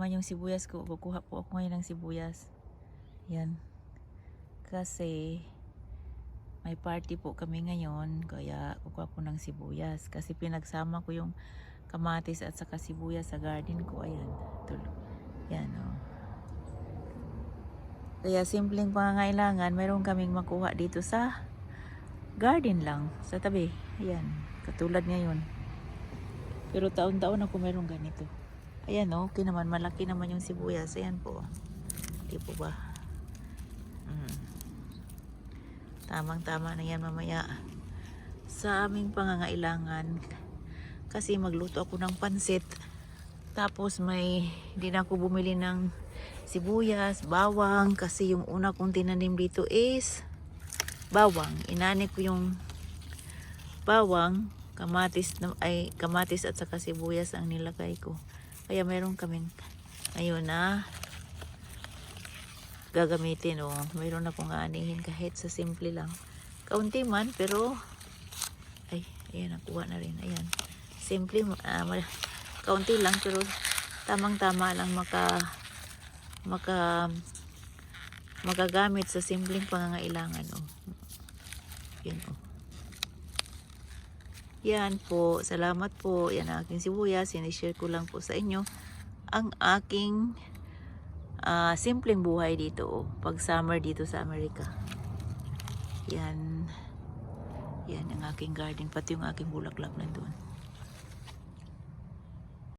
naman yung sibuyas ko. Kukuha po ako ngayon ng sibuyas. Yan. Kasi may party po kami ngayon. Kaya kukuha ko ng sibuyas. Kasi pinagsama ko yung kamatis at saka sibuyas sa garden ko. Ayan. Tulo. Yan o. Kaya simpleng pangangailangan, meron kaming makuha dito sa garden lang, sa tabi. Ayan, katulad ngayon. Pero taon-taon ako meron ganito. Ayan okay naman, malaki naman yung sibuyas. Ayan po. Di po ba? Mm. Tamang-tama na yan mamaya. Sa aming pangangailangan, kasi magluto ako ng pansit. Tapos may, hindi na ako bumili ng sibuyas, bawang. Kasi yung una kong tinanim dito is bawang. Inani ko yung bawang, kamatis, ay kamatis at saka sibuyas ang nilagay ko. Kaya meron kaming ngayon na gagamitin o mayroon akong aanihin kahit sa simple lang. Kaunti man pero ay ayan nakuha na rin. Ayan. Simple ma- kaunti lang pero tamang tama lang maka maka magagamit sa simpleng pangangailangan oh. Yan oh. Yan po. Salamat po. Yan ang aking sibuyas. Sinishare ko lang po sa inyo ang aking ah, simpleng buhay dito. Oh. Pag summer dito sa Amerika. Yan. Yan ang aking garden. Pati yung aking bulaklak nandun.